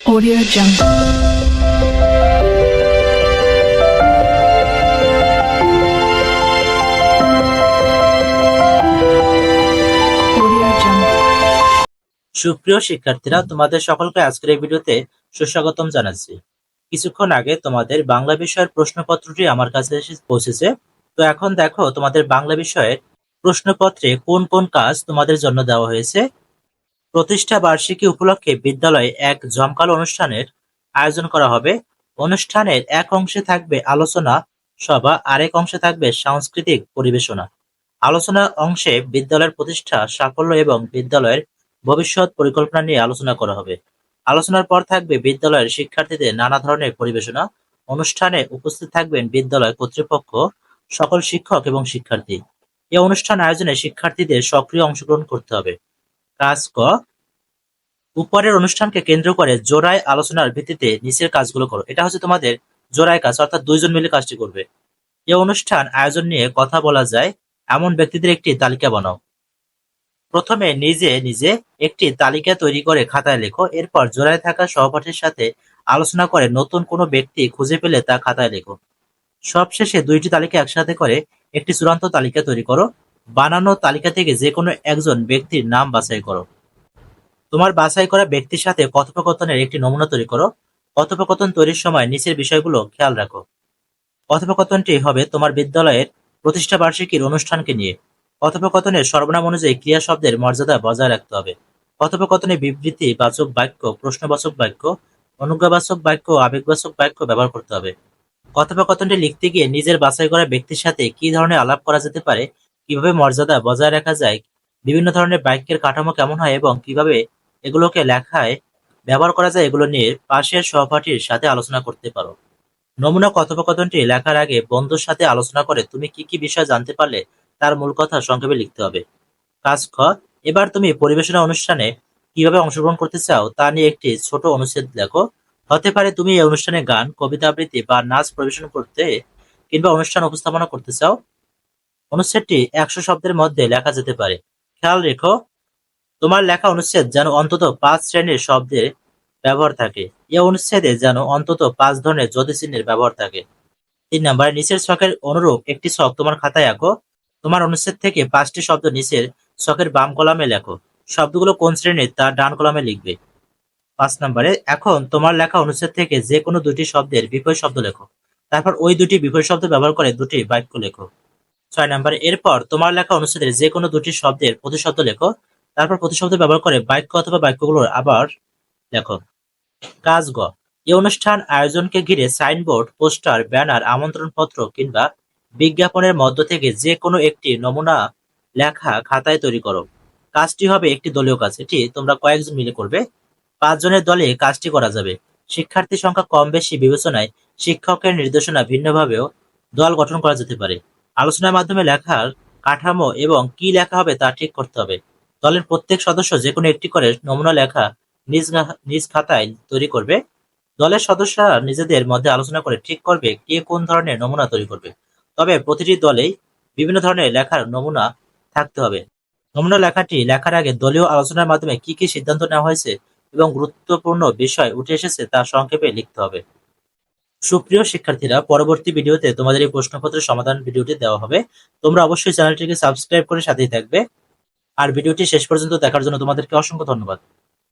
Audio Jungle. সুপ্রিয় শিক্ষার্থীরা, তোমাদের সকলকে আজকের এই ভিডিওতে সুস্বাগতম জানাচ্ছি। কিছুক্ষণ আগে তোমাদের বাংলা বিষয়ের প্রশ্নপত্রটি আমার কাছে এসে পৌঁছেছে। তো এখন দেখো তোমাদের বাংলা বিষয়ের প্রশ্নপত্রে কোন কোন কাজ তোমাদের জন্য দেওয়া হয়েছে। প্রতিষ্ঠা বার্ষিকী উপলক্ষে বিদ্যালয়ে এক জমকালো অনুষ্ঠানের আয়োজন করা হবে। অনুষ্ঠানের এক অংশে থাকবে আলোচনা সভা, আরেক অংশে থাকবে সাংস্কৃতিক পরিবেশনা। আলোচনা অংশে বিদ্যালয়ের প্রতিষ্ঠা, সাফল্য এবং বিদ্যালয়ের ভবিষ্যৎ পরিকল্পনা নিয়ে আলোচনা করা হবে। আলোচনার পর থাকবে বিদ্যালয়ের শিক্ষার্থীদের নানা ধরনের পরিবেশনা। অনুষ্ঠানে উপস্থিত থাকবেন বিদ্যালয় কর্তৃপক্ষ, সকল শিক্ষক এবং শিক্ষার্থী। এই অনুষ্ঠান আয়োজনে শিক্ষার্থীদের সক্রিয় অংশগ্রহণ করতে হবে। কাজ ক উপরের অনুষ্ঠানকে কেন্দ্র করে জোড়ায় আলোচনার ভিত্তিতে নিচের কাজগুলো করো। এটা হচ্ছে তোমাদের জোড়ায় কাজ, অর্থাৎ দুইজন মিলে কাজটি করবে। এই অনুষ্ঠান আয়োজন নিয়ে কথা বলা যায়, এমন ব্যক্তিদের একটি তালিকা বানাও। প্রথমে নিজে নিজে একটি তালিকা তৈরি করে খাতায় লেখো, এরপর জোড়ায় থাকা সহপাঠীর সাথে আলোচনা করে নতুন কোনো ব্যক্তি খুঁজে পেলে তা খাতায় লেখো। সবশেষে দুইটি তালিকা একসাথে করে একটি চূড়ান্ত তালিকা তৈরি করো। বানানো তালিকা থেকে যে কোনো একজন ব্যক্তির নাম বাছাই করো। তোমার বাছাই করা ব্যক্তির সাথে কথোপকথনের একটি নমুনা তৈরি করো। কথোপকথন তৈরির সময় নিচের বিষয়গুলো খেয়াল রাখো। কথোপকথনটি হবে তোমার বিদ্যালয়ের প্রতিষ্ঠা বার্ষিকীর অনুষ্ঠানকে নিয়ে। কথোপকথনের সর্বনাম অনুযায়ী ক্রিয়া শব্দের মর্যাদা বজায় রাখতে হবে। কথোপকথনে বিবৃতি, বাচক বাক্য, প্রশ্নবাচক বাক্য, অনুজ্ঞাবাচক বাক্য, আবেগবাচক বাক্য ব্যবহার করতে হবে। কথোপকথনটি লিখতে গিয়ে নিজের বাছাই করা ব্যক্তির সাথে কি ধরনের আলাপ করা যেতে পারে কীভাবে মর্যাদা বজায় রাখা যায়, বিভিন্ন ধরনের বাক্যের কাঠামো কেমন হয় এবং কীভাবে এগুলোকে লেখায় ব্যবহার করা যায় এগুলো নিয়ে পাশের সহপাঠীর সাথে আলোচনা করতে পারো। নমুনা কথোপকথনটি লেখার আগে বন্ধুর সাথে আলোচনা করে তুমি কি কি বিষয় জানতে পারলে তার মূল কথা সংক্ষেপে লিখতে হবে। কাজ খ, এবার তুমি পরিবেশনা অনুষ্ঠানে কীভাবে অংশগ্রহণ করতে চাও তা নিয়ে একটি ছোট অনুচ্ছেদ লেখো। হতে পারে তুমি এই অনুষ্ঠানে গান, কবিতা আবৃত্তি বা নাচ পরিবেশন করতে কিংবা অনুষ্ঠান উপস্থাপনা করতে চাও। অনুচ্ছেদটি একশো শব্দের মধ্যে লেখা যেতে পারে। খেয়াল রেখো, তোমার লেখা অনুচ্ছেদ যেন অন্তত পাঁচ শ্রেণির শব্দের ব্যবহার থাকে। এ অনুচ্ছেদে যেন অন্তত পাঁচ ধরনের জ্যোতি চিহ্নের ব্যবহার থাকে। তিন নম্বরে, নিচের ছকের অনুরূপ একটি ছক তোমার খাতায় আঁকো। তোমার অনুচ্ছেদ থেকে পাঁচটি শব্দ নিচের ছকের বাম কলামে লেখো। শব্দগুলো কোন শ্রেণির তা ডান কলামে লিখবে। পাঁচ নম্বরে, এখন তোমার লেখা অনুচ্ছেদ থেকে যে কোনো দুটি শব্দের বিপরীত শব্দ লেখো। তারপর ওই দুটি বিপরীত শব্দ ব্যবহার করে দুটি বাক্য লেখো। ছয় নম্বরে, এরপর তোমার লেখা অনুচ্ছেদের যে কোনো দুটি শব্দের প্রতিশব্দ লেখো। তারপর প্রতিশব্দ ব্যবহার করে বাক্য অথবা বাক্যগুলোর আবার লেখো। কাজ গ এই অনুষ্ঠান আয়োজনকে ঘিরে সাইনবোর্ড, পোস্টার, ব্যানার, আমন্ত্রণপত্র কিংবা বিজ্ঞাপনের মধ্য থেকে যে কোনো একটি নমুনা লেখা খাতায় তৈরি করো। কাজটি হবে একটি দলীয় কাজ। এটি তোমরা কয়েকজন মিলে করবে। পাঁচজনের দলে কাজটি করা যাবে। শিক্ষার্থী সংখ্যা কম বেশি বিবেচনায় শিক্ষকের নির্দেশনা ভিন্নভাবেও দল গঠন করা যেতে পারে। আলোচনার মাধ্যমে লেখার কাঠামো এবং কি লেখা হবে তা ঠিক করতে হবে। দলের প্রত্যেক সদস্য যে কোনো একটি করে নমুনা লেখা নিজ নিজ খাতায় তৈরি করবে। দলের সদস্যরা নিজেদের মধ্যে আলোচনা করে ঠিক করবে কে কোন ধরনের নমুনা তৈরি করবে। তবে প্রতিটি দলেই বিভিন্ন ধরনের লেখার নমুনা থাকতে হবে। নমুনা লেখাটি লেখার আগে দলীয় আলোচনার মাধ্যমে কি কি সিদ্ধান্ত নেওয়া হয়েছে এবং গুরুত্বপূর্ণ বিষয় উঠে এসেছে তা সংক্ষেপে লিখতে হবে। সুপ্রিয় শিক্ষার্থীরা, পরবর্তী ভিডিওতে তোমাদের এই প্রশ্নপত্রের সমাধান ভিডিওটি দেওয়া হবে। তোমরা অবশ্যই চ্যানেলটিকে সাবস্ক্রাইব করে সাথেই থাকবে। আর ভিডিওটি শেষ পর্যন্ত দেখার জন্য তোমাদেরকে অসংখ্য ধন্যবাদ।